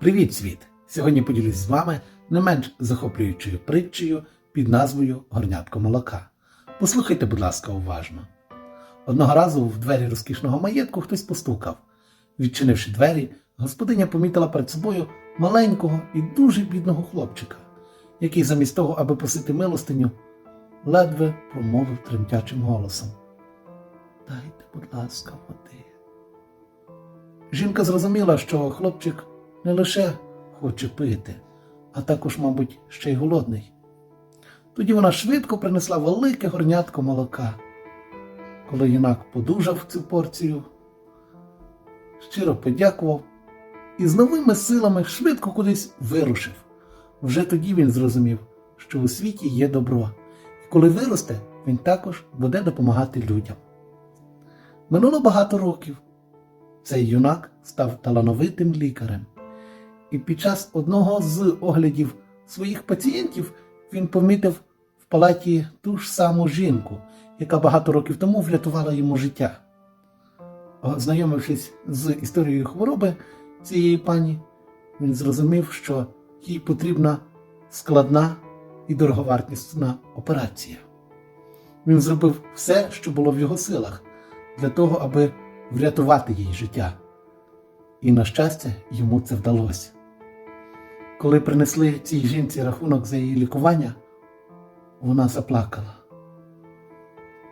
Привіт, світ! Сьогодні поділюсь з вами не менш захоплюючою притчею під назвою Горнятко молока. Послухайте, будь ласка, уважно. Одного разу в двері розкішного маєтку хтось постукав. Відчинивши двері, господиня помітила перед собою маленького і дуже бідного хлопчика, який замість того, аби просити милостиню, ледве промовив тремтячим голосом. Дайте, будь ласка, води. Жінка зрозуміла, що хлопчик не лише хоче пити, а також, мабуть, ще й голодний. Тоді вона швидко принесла велике горнятко молока. Коли юнак подужав цю порцію, щиро подякував і з новими силами швидко кудись вирушив. Вже тоді він зрозумів, що у світі є добро, і коли виросте, він також буде допомагати людям. Минуло багато років. Цей юнак став талановитим лікарем. І під час одного з оглядів своїх пацієнтів він помітив в палаті ту ж саму жінку, яка багато років тому врятувала йому життя. Ознайомившись з історією хвороби цієї пані, він зрозумів, що їй потрібна складна і дороговартісна операція. Він зробив все, що було в його силах, для того, аби врятувати їй життя. І, на щастя, йому це вдалося. Коли принесли цій жінці рахунок за її лікування, вона заплакала.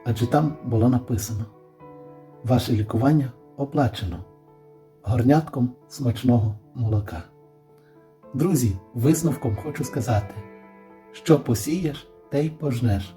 Адже там було написано: Ваше лікування оплачено горнятком смачного молока. Друзі, висновком хочу сказати, що посієш, те й пожнеш.